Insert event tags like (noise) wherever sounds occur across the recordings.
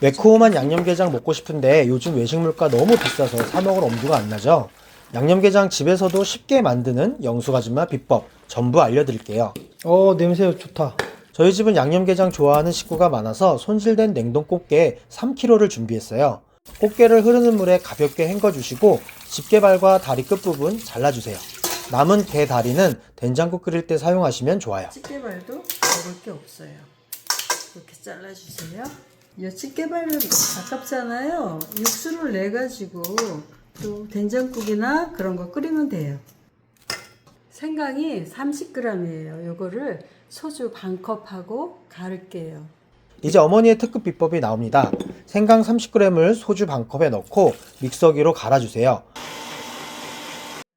매콤한 양념게장 먹고 싶은데 요즘 외식 물가 너무 비싸서 사 먹을 엄두가 안 나죠? 양념게장 집에서도 쉽게 만드는 영수가지마 비법 전부 알려드릴게요. 어 냄새 좋다. 저희 집은 양념게장 좋아하는 식구가 많아서 손질된 냉동 꽃게 3kg를 준비했어요. 꽃게를 흐르는 물에 가볍게 헹궈주시고 집게발과 다리 끝부분 잘라주세요. 남은 게 다리는 된장국 끓일 때 사용하시면 좋아요. 집게발도 먹을 게 없어요. 이렇게 잘라주세요. 이 집게발은 아깝잖아요. 육수를 내 가지고 또 된장국이나 그런 거 끓이면 돼요. 생강이 30g이에요. 요거를 소주 반 컵하고 갈을게요. 이제 어머니의 특급 비법이 나옵니다. 생강 30g을 소주 반컵에 넣고 믹서기로 갈아주세요.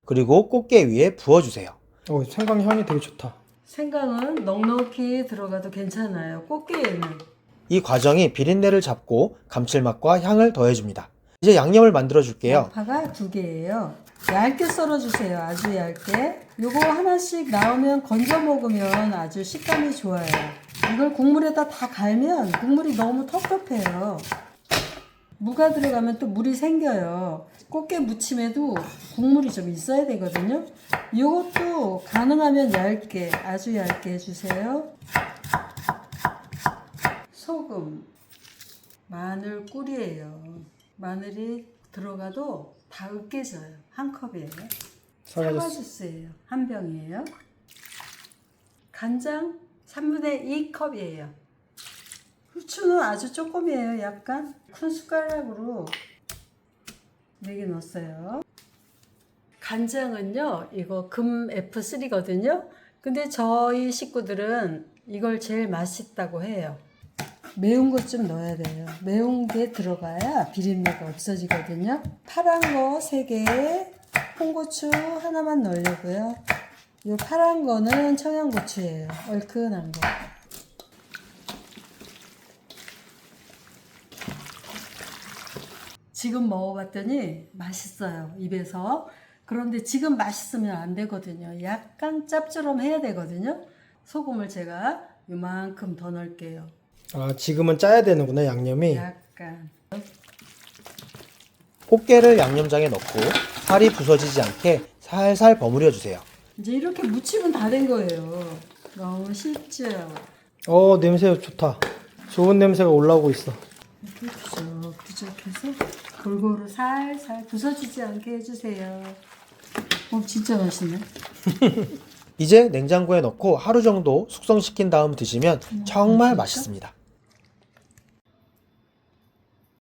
그리고 꽃게 위에 부어주세요. 어, 생강 향이 되게 좋다. 생강은 넉넉히 들어가도 괜찮아요. 꽃게에는. 이 과정이 비린내를 잡고 감칠맛과 향을 더해줍니다. 이제 양념을 만들어 줄게요. 양파가 두 개예요. 얇게 썰어 주세요. 아주 얇게. 요거 하나씩 나오면 건져 먹으면 아주 식감이 좋아요. 이걸 국물에다 다 갈면 국물이 너무 텁텁해요. 무가 들어가면 또 물이 생겨요. 꽃게 무침에도 국물이 좀 있어야 되거든요. 요것도 가능하면 얇게, 아주 얇게 해주세요. 소금, 마늘 꿀이에요. 마늘이 들어가도 다 으깨져요. 한 컵이에요. 사과 사과주스. 주스예요. 한 병이에요. 간장 3분의 2컵이에요. 후추는 아주 조금이에요. 약간 큰 숟가락으로 4개 넣었어요. 간장은요, 이거 금 F3거든요. 근데 저희 식구들은 이걸 제일 맛있다고 해요. 매운 것 좀 넣어야 돼요. 매운 게 들어가야 비린내가 없어지거든요. 파란 거 3개, 홍고추 하나만 넣으려고요. 이 파란 거는 청양고추예요. 얼큰한 거. 지금 먹어봤더니 맛있어요. 입에서. 그런데 지금 맛있으면 안 되거든요. 약간 짭조름 해야 되거든요. 소금을 제가 요만큼 더 넣을게요. 아, 지금은 짜야 되는구나, 양념이. 약간. 꽃게를 양념장에 넣고 살이 부서지지 않게 살살 버무려 주세요. 이제 이렇게 무치면 다된 거예요. 너무 쉽죠? 어, 냄새 좋다. 좋은 냄새가 올라오고 있어. 이렇게 부적부적해서 골고루 살살 부서지지 않게 해주세요. 어, 진짜 맛있네. (laughs) 이제 냉장고에 넣고 하루 정도 숙성시킨 다음 드시면 정말 맛있습니다.